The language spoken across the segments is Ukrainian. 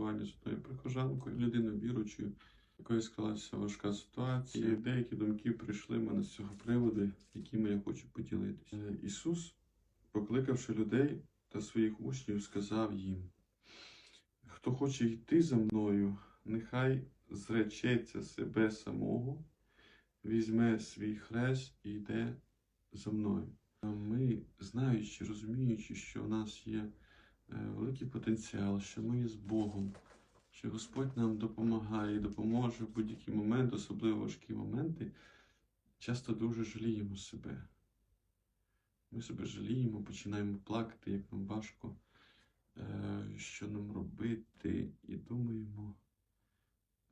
спілкування з одною прихожанкою, людиною віручою, якої склалася важка ситуація. І деякі думки прийшли в мене з цього приводу, якими я хочу поділитися. Е, Ісус, покликавши людей та своїх учнів, сказав їм: Хто хоче йти за мною, нехай зречеться себе самого, візьме свій хрест і йде за мною. Ми, знаючи, розуміючи, що в нас є великий потенціал, що ми з Богом, що Господь нам допомагає і допоможе в будь-який момент, особливо важкі моменти, часто дуже жаліємо себе. Ми себе жаліємо, починаємо плакати, як нам важко, е, що нам робити, і думаємо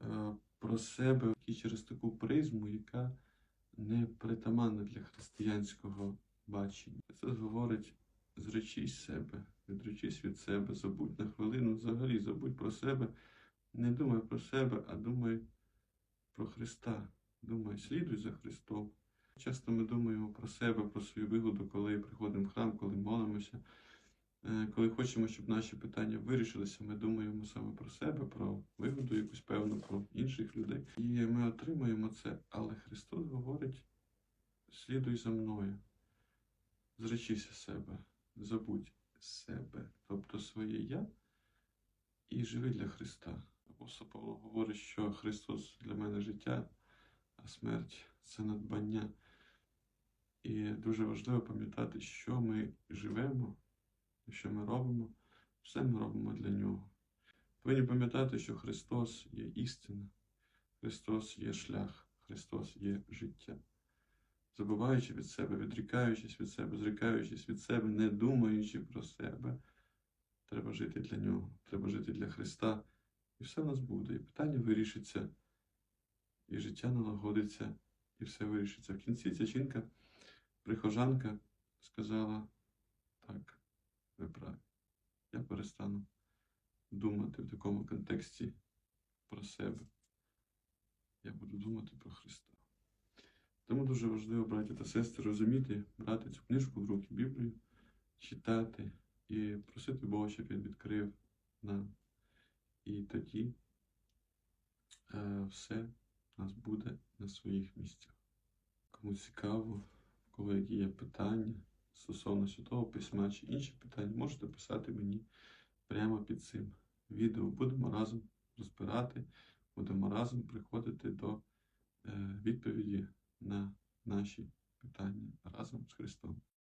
е, про себе і через таку призму, яка не притаманна для християнського бачення. Це говорить: зречись себе, відречись від себе, забудь на хвилину, взагалі забудь про себе, не думай про себе, а думай про Христа. Думай, слідуй за Христом. Часто ми думаємо про себе, про свою вигоду, коли приходимо в храм, коли молимося. Е, Коли хочемо, щоб наші питання вирішилися, ми думаємо саме про себе, про вигоду якусь певну, про інших людей. І ми отримуємо це. Але Христос говорить: слідуй за мною, зречися себе, забудь себе, тобто своє я, і живи для Христа. Апостол Павло говорить, що Христос для мене життя, а смерть це надбання. І дуже важливо пам'ятати, що ми живемо, що ми робимо, все ми робимо для Нього. Повинні пам'ятати, що Христос є істина, Христос є шлях, Христос є життя. Забуваючи від себе, відрікаючись від себе, зрікаючись від себе, не думаючи про себе, треба жити для Нього, треба жити для Христа. І все в нас буде. І питання вирішиться, і життя налагодиться, і все вирішиться. В кінці ця жінка, прихожанка, сказала: так, ви праві. Я перестану думати в такому контексті про себе. Я буду думати про Христа. Тому дуже важливо, браті та сестри, розуміти, брати цю книжку в руки Біблію, читати і просити Бога, щоб він відкрив нам. І тоді е, все у нас буде на своїх місцях. Кому цікаво, в кого які є питання стосовно Святого Письма чи інші питання, можете писати мені прямо під цим відео. Будемо разом розбирати, будемо разом приходити до е, відповіді на наші питання разом з Христом.